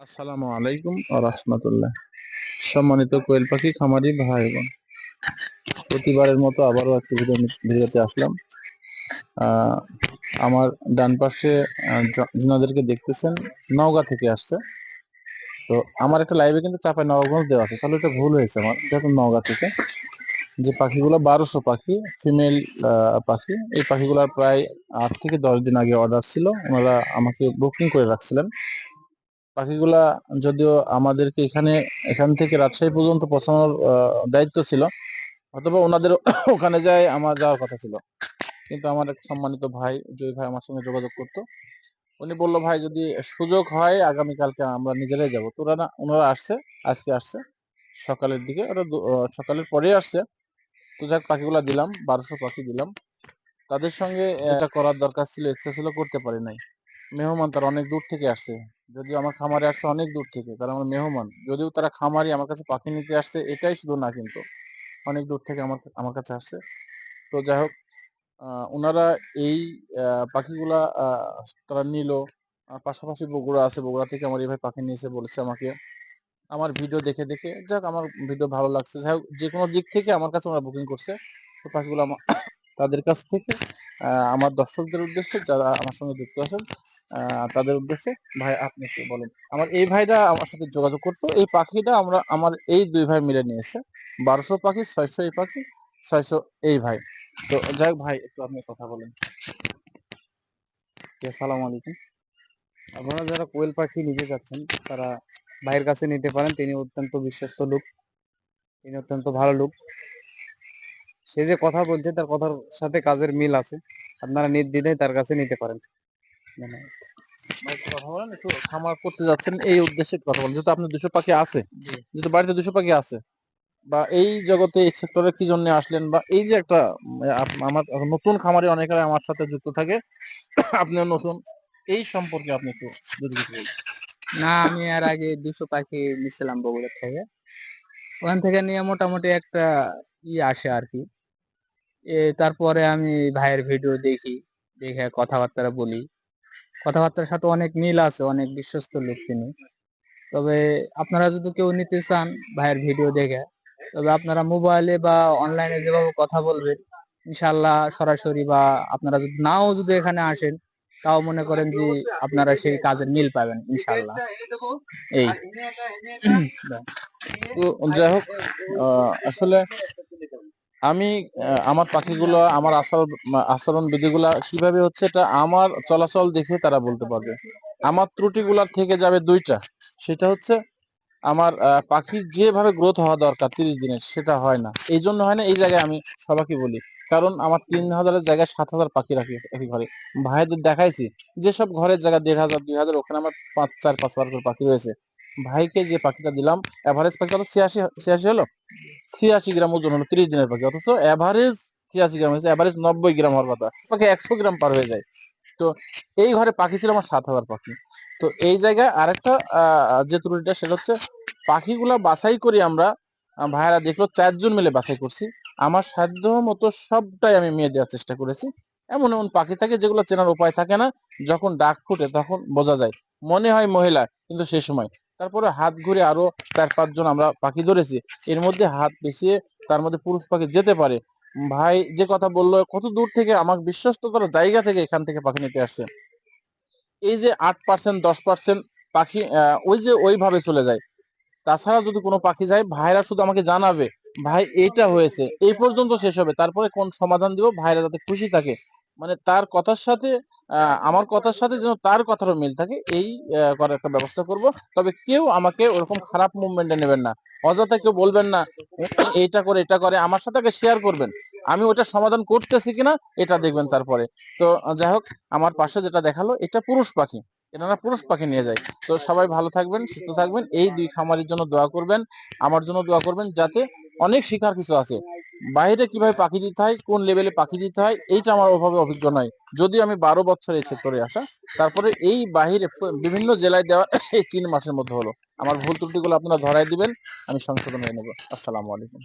আসসালামু আলাইকুম রহমতুল্লাহ। সম্মানিত কোয়েল পাখি, খামারি ভাই বোন। প্রতিবারের মতো আবারও একটি ভিডিও ভিডিওতে আসলাম। আমার ডান পাশে যিনাদেরকে দেখতেছেন, নওগাঁ থেকে আসছে। তো আমার একটা লাইভে কিন্তু চাপায় নবগঞ্জ দেওয়া আছে। তাহলে এটা ভুল হয়েছে আমার। যেহেতু নওগাঁ থেকে। যে পাখিগুলো বারোশো পাখি ফিমেল পাখি, এই পাখিগুলোর প্রায় আট থেকে দশ দিন আগে অর্ডার ছিল। ওনারা আমাকে বুকিং করে রাখছিলেন। পাখিগুলা যদিও আমাদেরকে এখানে, এখান থেকে রাজশাহী পর্যন্ত পৌঁছানোর দায়িত্ব ছিল, অথবা ওনাদের ওখানে যায় আমার যাওয়ার কথা ছিল। কিন্তু আমার এক সম্মানিত ভাই, জয় ভাই আমার সঙ্গে যোগাযোগ করতো। উনি বলল, ভাই, যদি সুযোগ হয়, আগামীকালকে আমরা নিজেরাই যাব। তোরা না ওনারা আসছে, আজকে আসছে, সকালের দিকে, ওরা সকালের পরে আসছে। তো যাক, পাখিগুলা দিলাম, বারোশো পাখি দিলাম। তাদের সঙ্গে এটা করার দরকার ছিল, ইচ্ছা ছিল, করতে পারি নাই। মেহমান তারা অনেক দূর থেকে আসছে। যদিও আমার খামারে আসছে অনেক দূর থেকে, তারা আমার মেহমান। যদিও তারা খামারি, আমার কাছে পাখি নিতে আসছে, এটাই শুধু না কিন্তু, অনেক দূর থেকে আমার আমার কাছে আসছে। তো যাই হোক ওনারা এই পাখিগুলা তারা নিল। পাশাপাশি বগুড়া আছে, বগুড়া থেকে আমার এই ভাই পাখি নিয়েছে বলেছে আমাকে। আমার ভিডিও দেখে দেখে, যাক আমার ভিডিও ভালো লাগছে। যাই হোক, যে কোনো দিক থেকে আমার কাছে ওরা বুকিং করছে। তো পাখিগুলো আমার তাদের কাছ থেকে আমার দর্শকদের উদ্দেশ্যে যারা আমার সঙ্গে যুক্ত আছেন তাদের উদ্দেশ্যে ভাই আপনি কি বলেন। আমার এই ভাইরা আমার সাথে যোগাযোগ করতো এই পাখিটা আমরা আমার এই দুই ভাই মিলে নিয়েছে। বারোশো পাখি ছয়শো এই পাখি ছয়শো এই ভাই। তো যাই ভাই একটু আপনি কথা বলেন। জি, আসসালামু আলাইকুম। আপনারা যারা কোয়েল পাখি নিতে যাচ্ছেন তারা ভাইয়ের কাছে নিতে পারেন। তিনি অত্যন্ত বিশ্বস্ত লোক। তিনি অত্যন্ত ভালো লোক। সে যে কথা বলছে তার কথার সাথে কাজের মিল আছে। আপনারা নির্দ্বিধায় তার কাছে নিতে পারেন। ধন্যবাদ। একটু কথা বলেন একটু খামার করতে যাচ্ছেন এই উদ্দেশ্যে কথা বলেন। যেহেতু আপনার দুশো পাখি আছে যেহেতু বাড়িতে দুশো পাখি আছে বা এই জগতে এই সেক্টরে কি জন্য আসলেন বা এই যে একটা আমার নতুন খামারে অনেকেরা আমার সাথে যুক্ত থাকে আপনিও নতুন এই সম্পর্কে আপনি একটু যদি কিছু বলেন। না আমি আর আগে দুশো পাখি নিছিলাম বগুড়া থেকে। ওখান থেকে নিয়ে মোটামুটি একটা ই আসে আর কি। তারপরে আমি ভাইয়ের ভিডিও দেখি, দেখে কথাবার্তা বলি। কথাবার্তার সাথে অনেক মিল আছে, অনেক বিশ্বস্ত লোক তিনি। তবে আপনারা যদি কেউ নিতে চান ভাইয়ের ভিডিও দেখে, তবে আপনারা মোবাইলে বা অনলাইনে যেভাবে কথা বলবেন ইনশাল্লাহ সরাসরি বা আপনারা যদি নাও যদি এখানে আসেন, তাও মনে করেন যে আপনারা সেই কাজের মিল পাবেন ইনশাল্লাহ এই। যাই হোক আসলে আমি আমার পাখিগুলো, আমার আচরণ আচরণ বিধিগুলা কীভাবে হচ্ছে এটা আমার চলাচল দেখে তারা বলতে পারবে। আমার ত্রুটিগুলার থেকে যাবে দুইটা। সেটা হচ্ছে আমার পাখির যেভাবে গ্রোথ হওয়া দরকার তিরিশ দিনের সেটা হয় না। এই জন্য হয় না, এই জায়গায় আমি সবাইকে বলি। কারণ আমার তিন হাজারের জায়গায় সাত হাজার পাখি রাখি, একই ঘরে। ভাইদের দেখাইছি, যেসব ঘরের জায়গা দেড় হাজার, দুই হাজার, ওখানে আমার পাঁচ, চার, পাঁচ হাজার পাখি রয়েছে। ভাইকে যে পাখিটা দিলাম এভারেজ পাখি কত? ছিয়াশি ছিয়াশি হলো? ছিয়াশি গ্রাম ওজন হলো তিরিশ দিনের পাখি অথচ এভারেজ ছিয়াশি গ্রাম হয়েছে এভারেজ নব্বই গ্রাম হওয়ার কথা। পাখি একশো গ্রাম পার হয়ে যায়। তো এই ঘরে পাখি ছিল আমার সাত হাজার পাখি। তো এই জায়গায় আরেকটা যে ত্রুটিটা সেটা হচ্ছে পাখিগুলা বাছাই করি আমরা আহ, ভাইয়ারা দেখল চারজন মিলে বাছাই করছি। আমার সাধ্য মতো সবটাই আমি মেয়ে দেওয়ার চেষ্টা করেছি। এমন এমন পাখি থাকে যেগুলো চেনার উপায় থাকে না। যখন ডাক ফুটে তখন বোঝা যায়। মনে হয় মহিলা কিন্তু সে সময় তারপরে হাত ঘুরে আরও চার পাঁচজন আমরা পাখি ধরেছি। এর মধ্যে হাত পেছিয়ে তার মধ্যে পুরুষ পাখি যেতে পারে। ভাই যে কথা বলল, কত দূর থেকে আমার বিশ্বস্ততার জায়গা থেকে এখান থেকে পাখি নিতে আসছে। এই যে আট পার্সেন্ট, দশ পার্সেন্ট পাখি ওই যে ওইভাবে চলে যায়। তাছাড়া যদি কোনো পাখি যায়, ভাইরা শুধু আমাকে জানাবে, ভাই, এইটা হয়েছে, এই পর্যন্ত শেষ হবে। তারপরে কোন সমাধান দিব, ভাইরা যাতে খুশি থাকে। মানে তার কথার সাথে আমার কথার সাথে যেন তার কথারও মিল থাকে, এই করার একটা ব্যবস্থা করব। তবে কেউ আমাকে ওরকম খারাপ মুভমেন্টে নেবেন না। অযথা কেউ বলবেন না এটা করে এটা করে, আমার সাথে আগে শেয়ার করবেন। আমি ওটা সমাধান করতেছি কিনা, এটা দেখবেন তারপরে। তো, যাই হোক, আমার পাশে যেটা দেখাল, এটা পুরুষ পাখি। এনারা পুরুষ পাখি নিয়ে যায়। তো সবাই ভালো থাকবেন, সুস্থ থাকবেন। এই দুই খামারির জন্য দোয়া করবেন, আমার জন্য দোয়া করবেন, যাতে অনেক শিখার কিছু আছে। বাইরে কীভাবে পাখি দিতে হয়, কোন লেভেলে পাখি দিতে হয়, এইটা আমার ওভাবে অভিজ্ঞ নয়। যদি আমি বারো বছর এই সেক্টরে আসা, তারপরে এই বাহিরে বিভিন্ন জেলায় দেওয়া এই তিন মাসের মধ্যে হলো। আমার ভুল ত্রুটিগুলো আপনারা ধরাই দিবেন, আমি সংশোধন হয়ে নেব। আসসালামু আলাইকুম।